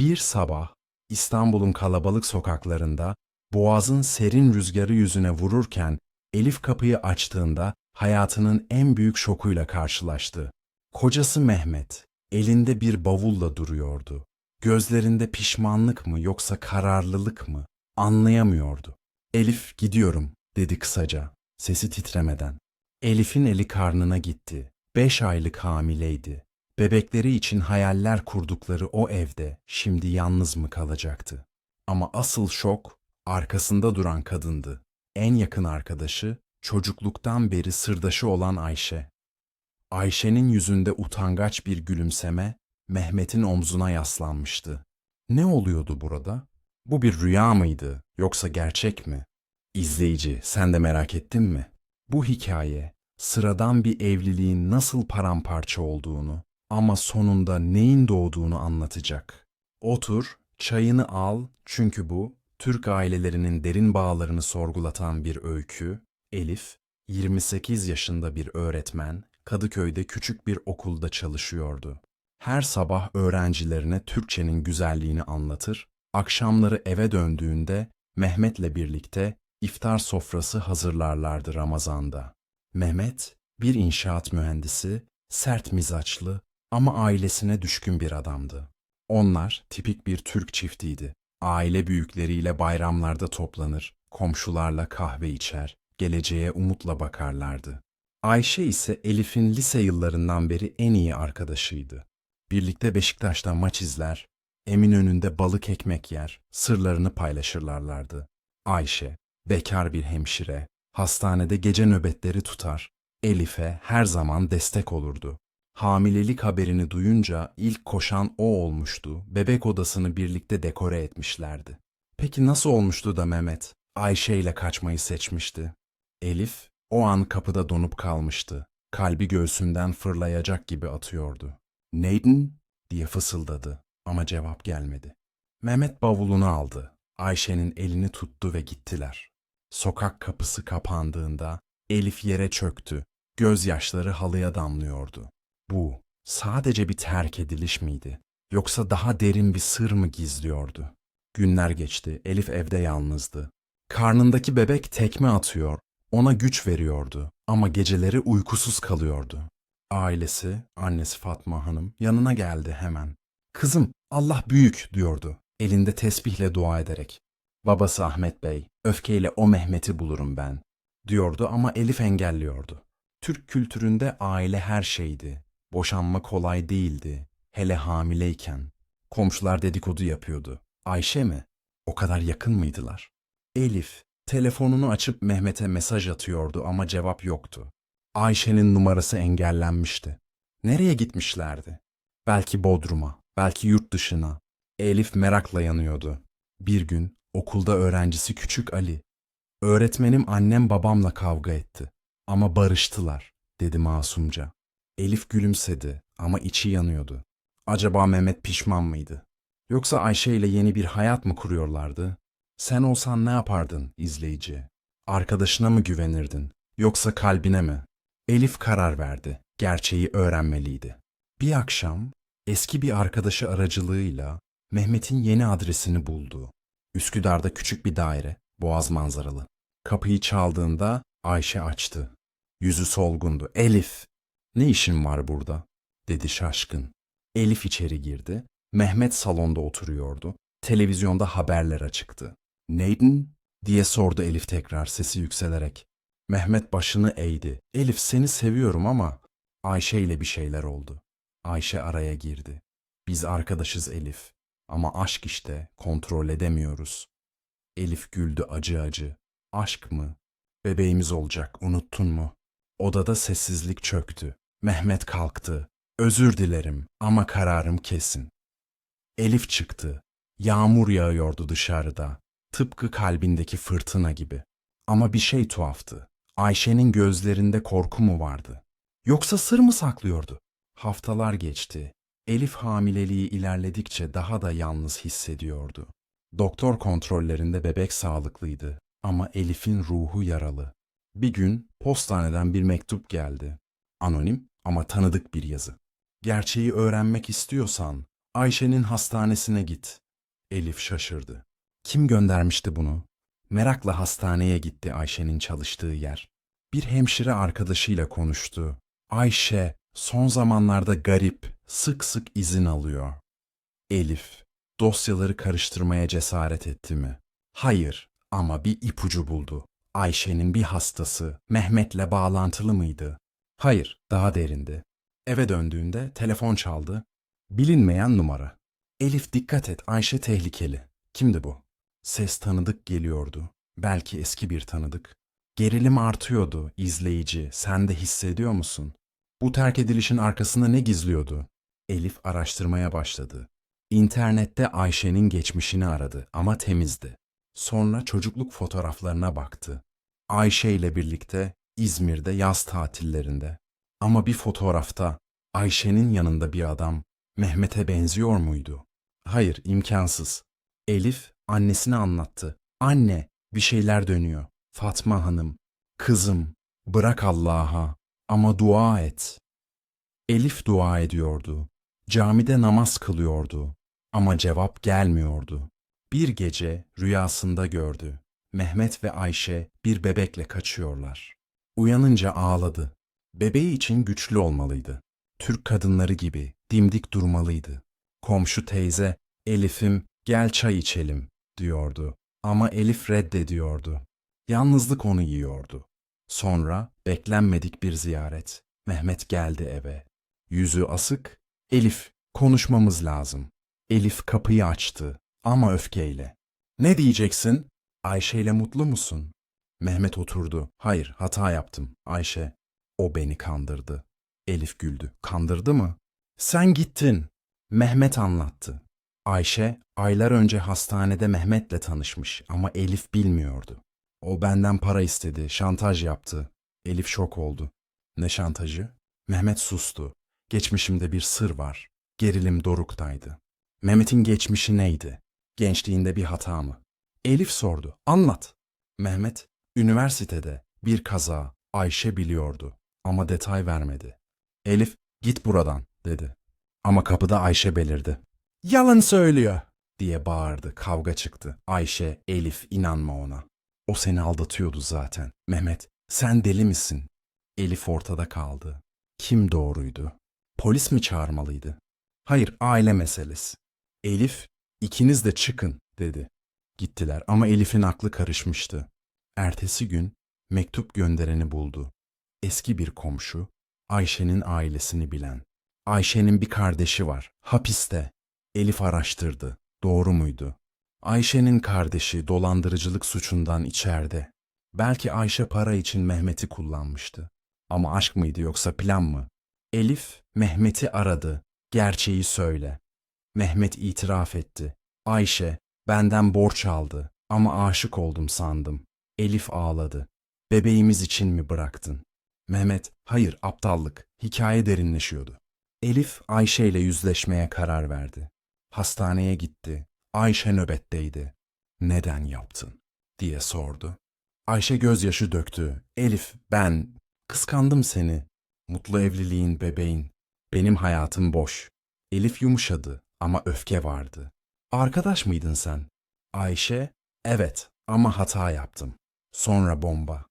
Bir sabah İstanbul'un kalabalık sokaklarında boğazın serin rüzgarı yüzüne vururken Elif kapıyı açtığında hayatının en büyük şokuyla karşılaştı. Kocası Mehmet elinde bir bavulla duruyordu. Gözlerinde pişmanlık mı yoksa kararlılık mı anlayamıyordu. Elif gidiyorum dedi kısaca sesi titremeden. Elif'in eli karnına gitti. Beş aylık hamileydi. Bebekleri için hayaller kurdukları o evde şimdi yalnız mı kalacaktı? Ama asıl şok arkasında duran kadındı. En yakın arkadaşı, çocukluktan beri sırdaşı olan Ayşe. Ayşe'nin yüzünde utangaç bir gülümseme Mehmet'in omzuna yaslanmıştı. Ne oluyordu burada? Bu bir rüya mıydı yoksa gerçek mi? İzleyici, sen de merak ettin mi? Bu hikaye sıradan bir evliliğin nasıl paramparça olduğunu ama sonunda neyin doğduğunu anlatacak. Otur, çayını al çünkü bu Türk ailelerinin derin bağlarını sorgulatan bir öykü. Elif, 28 yaşında bir öğretmen, Kadıköy'de küçük bir okulda çalışıyordu. Her sabah öğrencilerine Türkçenin güzelliğini anlatır, akşamları eve döndüğünde Mehmet'le birlikte iftar sofrası hazırlarlardı Ramazan'da. Mehmet, bir inşaat mühendisi, sert mizaçlı ama ailesine düşkün bir adamdı. Onlar tipik bir Türk çiftiydi. Aile büyükleriyle bayramlarda toplanır, komşularla kahve içer, geleceğe umutla bakarlardı. Ayşe ise Elif'in lise yıllarından beri en iyi arkadaşıydı. Birlikte Beşiktaş'ta maç izler, Eminönü'nde balık ekmek yer, sırlarını paylaşırlarlardı. Ayşe, bekar bir hemşire, hastanede gece nöbetleri tutar, Elif'e her zaman destek olurdu. Hamilelik haberini duyunca ilk koşan o olmuştu. Bebek odasını birlikte dekore etmişlerdi. Peki nasıl olmuştu da Mehmet Ayşe ile kaçmayı seçmişti? Elif o an kapıda donup kalmıştı. Kalbi göğsünden fırlayacak gibi atıyordu. Neydin? diye fısıldadı ama cevap gelmedi. Mehmet bavulunu aldı. Ayşe'nin elini tuttu ve gittiler. Sokak kapısı kapandığında Elif yere çöktü. Gözyaşları halıya damlıyordu. Bu sadece bir terk ediliş miydi? Yoksa daha derin bir sır mı gizliyordu? Günler geçti. Elif evde yalnızdı. Karnındaki bebek tekme atıyor. Ona güç veriyordu ama geceleri uykusuz kalıyordu. Ailesi, annesi Fatma Hanım yanına geldi hemen. Kızım, Allah büyük diyordu elinde tesbihle dua ederek. Babası Ahmet Bey, öfkeyle o Mehmet'i bulurum ben diyordu ama Elif engelliyordu. Türk kültüründe aile her şeydi. Boşanma kolay değildi. Hele hamileyken. Komşular dedikodu yapıyordu. Ayşe mi? O kadar yakın mıydılar? Elif, telefonunu açıp Mehmet'e mesaj atıyordu ama cevap yoktu. Ayşe'nin numarası engellenmişti. Nereye gitmişlerdi? Belki Bodrum'a, belki yurt dışına. Elif merakla yanıyordu. Bir gün okulda öğrencisi küçük Ali. Öğretmenim annem babamla kavga etti. Ama barıştılar, dedi masumca. Elif gülümsedi ama içi yanıyordu. Acaba Mehmet pişman mıydı? Yoksa Ayşe ile yeni bir hayat mı kuruyorlardı? Sen olsan ne yapardın izleyici? Arkadaşına mı güvenirdin? Yoksa kalbine mi? Elif karar verdi. Gerçeği öğrenmeliydi. Bir akşam eski bir arkadaşı aracılığıyla Mehmet'in yeni adresini buldu. Üsküdar'da küçük bir daire, boğaz manzaralı. Kapıyı çaldığında Ayşe açtı. Yüzü solgundu. Elif, ne işin var burada? dedi şaşkın. Elif içeri girdi. Mehmet salonda oturuyordu. Televizyonda haberler açıktı. Neydin? diye sordu Elif tekrar sesi yükselerek. Mehmet başını eğdi. Elif seni seviyorum ama Ayşe ile bir şeyler oldu. Ayşe araya girdi. Biz arkadaşız Elif. Ama aşk işte kontrol edemiyoruz. Elif güldü acı acı. Aşk mı? Bebeğimiz olacak unuttun mu? Odada sessizlik çöktü. Mehmet kalktı. Özür dilerim ama kararım kesin. Elif çıktı. Yağmur yağıyordu dışarıda. Tıpkı kalbindeki fırtına gibi. Ama bir şey tuhaftı. Ayşe'nin gözlerinde korku mu vardı? Yoksa sır mı saklıyordu? Haftalar geçti. Elif hamileliği ilerledikçe daha da yalnız hissediyordu. Doktor kontrollerinde bebek sağlıklıydı ama Elif'in ruhu yaralı. Bir gün postaneden bir mektup geldi. Anonim ama tanıdık bir yazı. Gerçeği öğrenmek istiyorsan Ayşe'nin hastanesine git. Elif şaşırdı. Kim göndermişti bunu? Merakla hastaneye gitti Ayşe'nin çalıştığı yer. Bir hemşire arkadaşıyla konuştu. Ayşe son zamanlarda garip, sık sık izin alıyor. Elif, dosyaları karıştırmaya cesaret etti mi? Hayır ama bir ipucu buldu. Ayşe'nin bir hastası Mehmet'le bağlantılı mıydı? Hayır, daha derindi. Eve döndüğünde telefon çaldı. Bilinmeyen numara. Elif dikkat et, Ayşe tehlikeli. Kimdi bu? Ses tanıdık geliyordu. Belki eski bir tanıdık. Gerilim artıyordu, izleyici. Sen de hissediyor musun? Bu terk edilişin arkasında ne gizliyordu? Elif araştırmaya başladı. İnternette Ayşe'nin geçmişini aradı ama temizdi. Sonra çocukluk fotoğraflarına baktı. Ayşe ile birlikte İzmir'de yaz tatillerinde. Ama bir fotoğrafta Ayşe'nin yanında bir adam Mehmet'e benziyor muydu? Hayır, imkansız. Elif annesine anlattı. Anne, bir şeyler dönüyor. Fatma Hanım, kızım, bırak Allah'a ama dua et. Elif dua ediyordu. Camide namaz kılıyordu ama cevap gelmiyordu. Bir gece rüyasında gördü. Mehmet ve Ayşe bir bebekle kaçıyorlar. Uyanınca ağladı. Bebeği için güçlü olmalıydı. Türk kadınları gibi dimdik durmalıydı. Komşu teyze, Elif'im gel çay içelim diyordu. Ama Elif reddediyordu. Yalnızlık onu yiyordu. Sonra beklenmedik bir ziyaret. Mehmet geldi eve. Yüzü asık. Elif, konuşmamız lazım. Elif kapıyı açtı ama öfkeyle. Ne diyeceksin? Ayşe ile mutlu musun? Mehmet oturdu. Hayır, hata yaptım. Ayşe, o beni kandırdı. Elif güldü. Kandırdı mı? Sen gittin. Mehmet anlattı. Ayşe, aylar önce hastanede Mehmet'le tanışmış ama Elif bilmiyordu. O benden para istedi, şantaj yaptı. Elif şok oldu. Ne şantajı? Mehmet sustu. Geçmişimde bir sır var. Gerilim doruktaydı. Mehmet'in geçmişi neydi? Gençliğinde bir hata mı? Elif sordu. Anlat. Mehmet, üniversitede bir kaza Ayşe biliyordu ama detay vermedi. Elif, git buradan dedi. Ama kapıda Ayşe belirdi. Yalan söylüyor diye bağırdı. Kavga çıktı. Ayşe, Elif inanma ona. O seni aldatıyordu zaten. Mehmet, sen deli misin? Elif ortada kaldı. Kim doğruydu? Polis mi çağırmalıydı? Hayır, aile meselesi. Elif, ikiniz de çıkın dedi. Gittiler ama Elif'in aklı karışmıştı. Ertesi gün mektup göndereni buldu. Eski bir komşu, Ayşe'nin ailesini bilen. Ayşe'nin bir kardeşi var, hapiste. Elif araştırdı. Doğru muydu? Ayşe'nin kardeşi dolandırıcılık suçundan içeride. Belki Ayşe para için Mehmet'i kullanmıştı. Ama aşk mıydı yoksa plan mı? Elif Mehmet'i aradı. Gerçeği söyle. Mehmet itiraf etti. Ayşe benden borç aldı ama aşık oldum sandım. Elif ağladı. Bebeğimiz için mi bıraktın? Mehmet, hayır aptallık. Hikaye derinleşiyordu. Elif Ayşe ile yüzleşmeye karar verdi. Hastaneye gitti. Ayşe nöbetteydi. Neden yaptın? diye sordu. Ayşe gözyaşı döktü. Elif, ben kıskandım seni. Mutlu evliliğin, bebeğin. Benim hayatım boş. Elif yumuşadı ama öfke vardı. Arkadaş mıydın sen? Ayşe, evet ama hata yaptım. Sonra bomba.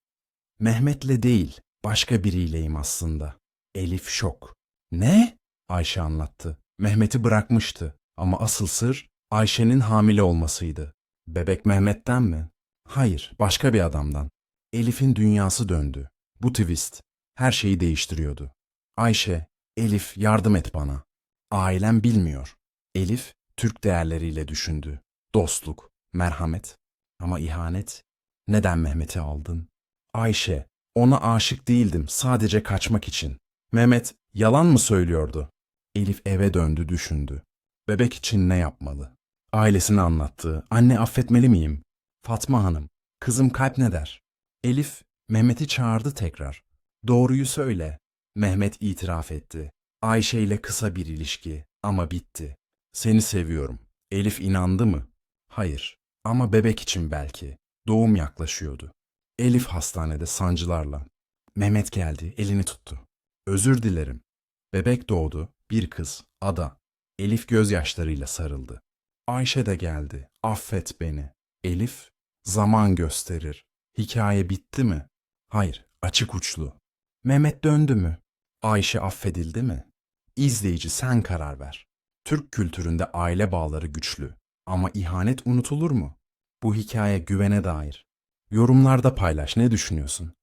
Mehmet'le değil, başka biriyleyim aslında. Elif şok. Ne? Ayşe anlattı. Mehmet'i bırakmıştı ama asıl sır Ayşe'nin hamile olmasıydı. Bebek Mehmet'ten mi? Hayır, başka bir adamdan. Elif'in dünyası döndü. Bu twist her şeyi değiştiriyordu. Ayşe, Elif yardım et bana. Ailem bilmiyor. Elif, Türk değerleriyle düşündü. Dostluk, merhamet. Ama ihanet. Neden Mehmet'i aldın? Ayşe, ona aşık değildim sadece kaçmak için. Mehmet, yalan mı söylüyordu? Elif eve döndü düşündü. Bebek için ne yapmalı? Ailesini anlattı. Anne affetmeli miyim? Fatma Hanım, kızım kalp ne der? Elif, Mehmet'i çağırdı tekrar. Doğruyu söyle. Mehmet itiraf etti. Ayşe ile kısa bir ilişki ama bitti. Seni seviyorum. Elif inandı mı? Hayır. Ama bebek için belki. Doğum yaklaşıyordu. Elif hastanede sancılarla. Mehmet geldi, elini tuttu. Özür dilerim. Bebek doğdu, bir kız, Ada. Elif gözyaşlarıyla sarıldı. Ayşe de geldi. Affet beni. Elif, zaman gösterir. Hikaye bitti mi? Hayır, açık uçlu. Mehmet döndü mü? Ayşe affedildi mi? İzleyici sen karar ver. Türk kültüründe aile bağları güçlü. Ama ihanet unutulur mu? Bu hikaye güvene dair. Yorumlarda paylaş ne düşünüyorsun?